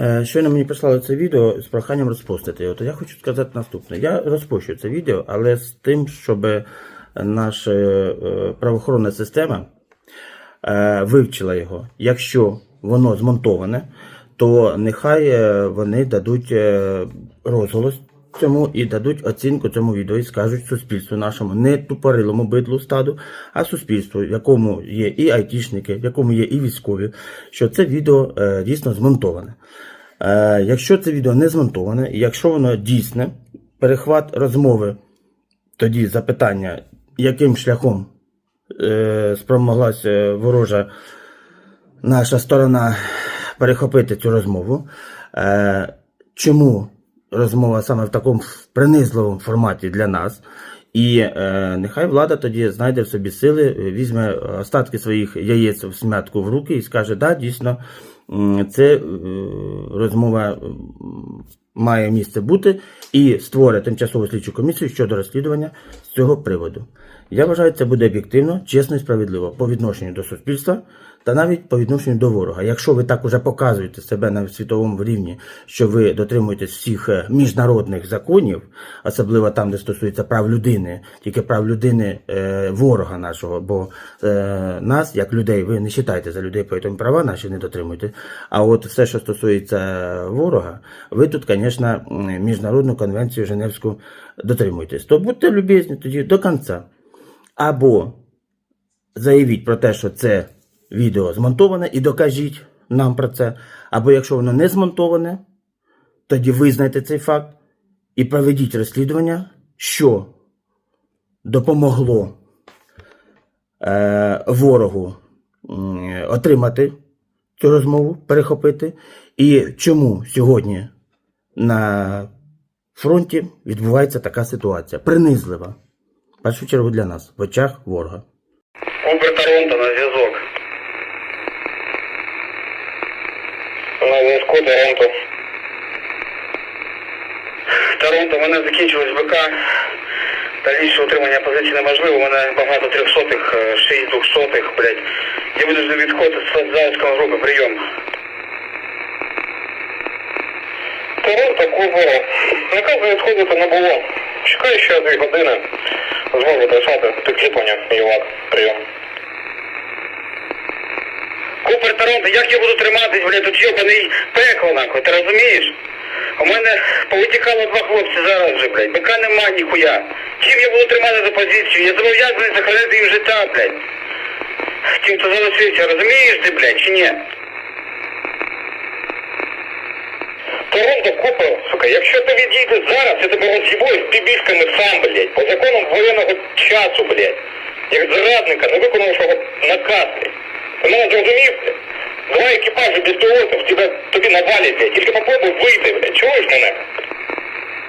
Е, Щойно мені прислали це відео з проханням розпостити. От я хочу сказати наступне. Я розпощу це відео, але з тим, щоб наша е, правоохоронна система е, вивчила його. Якщо воно змонтоване, то нехай вони дадуть розголос цьому і дадуть оцінку цьому відео і скажуть суспільству нашому, не тупорилому бидлу стаду, а суспільству, в якому є і айтішники, в якому є і військові, що це відео е, дійсно змонтоване. Е, якщо це відео не змонтоване, і якщо воно дійсне, перехват розмови, тоді запитання, яким шляхом е, спромоглася ворожа наша сторона перехопити цю розмову. Е, чому розмова саме в такому принизливому форматі для нас? І е, нехай влада тоді знайде в собі сили, е, візьме остатки своїх яєць в смятку в руки і скаже, да, дійсно, це е, розмова має місце бути, і створить тимчасову слідчу комісію щодо розслідування з цього приводу. Я вважаю, це буде об'єктивно, чесно і справедливо по відношенню до суспільства та навіть по відношенню до ворога. Якщо ви так уже показуєте себе на світовому рівні, що ви дотримуєтесь всіх е, міжнародних законів, особливо там, де стосується прав людини, тільки прав людини е, ворога нашого, бо е, нас, як людей, ви не вважаєте за людей, тому права наші не дотримуєте. А от все, що стосується ворога, ви тут, звісно, міжнародну конвенцію Женевську дотримуєтесь. То будьте любезні тоді до кінця. Або заявіть про те, що це відео змонтоване, і докажіть нам про це. Або якщо воно не змонтоване, тоді визнайте цей факт і проведіть розслідування, що допомогло е, ворогу отримати цю розмову, перехопити, і чому сьогодні на фронті відбувається така ситуація. Принизлива. В першу чергу для нас, в очах ворога. Убер Торонто на зв'язок. На зв'язку Торонто. Торонто, мене закінчилось БК. Дальніше утримання позиції неможливо. У мене багато трьохсотих, е, шість двохсотих, блядь. Я винуждений відходити з Залської групи. Прийом. Торонто, Кубера. Наказу відходити не було. Чекаю ще дві години. Зможу досати підкріплення. Ювак. Прийом. Купер Торонто, як я буду триматись, блядь, тут йобаний пекло, нахуй, ти розумієш? У мене повитікало два хлопці зараз же, блядь, бика нема ніхуя. Чим я буду тримати за позицію? Я зобов'язаний захистити їм життя, блядь. Тим, хто залишився, розумієш ти, блядь, чи ні? Торонто, Купер, сука, якщо ти відійдеш зараз, я тебе роз'їбую з пібішками сам, блядь, по законам воєнного часу, блядь. Як зрадника, не виконавшого наказ, блядь. Ти мене зрозумів, блядь? Два екіпажі без пілотів тебе, тобі навалять, блядь. Тільки попробуй вийти, блядь. Чуєш мене?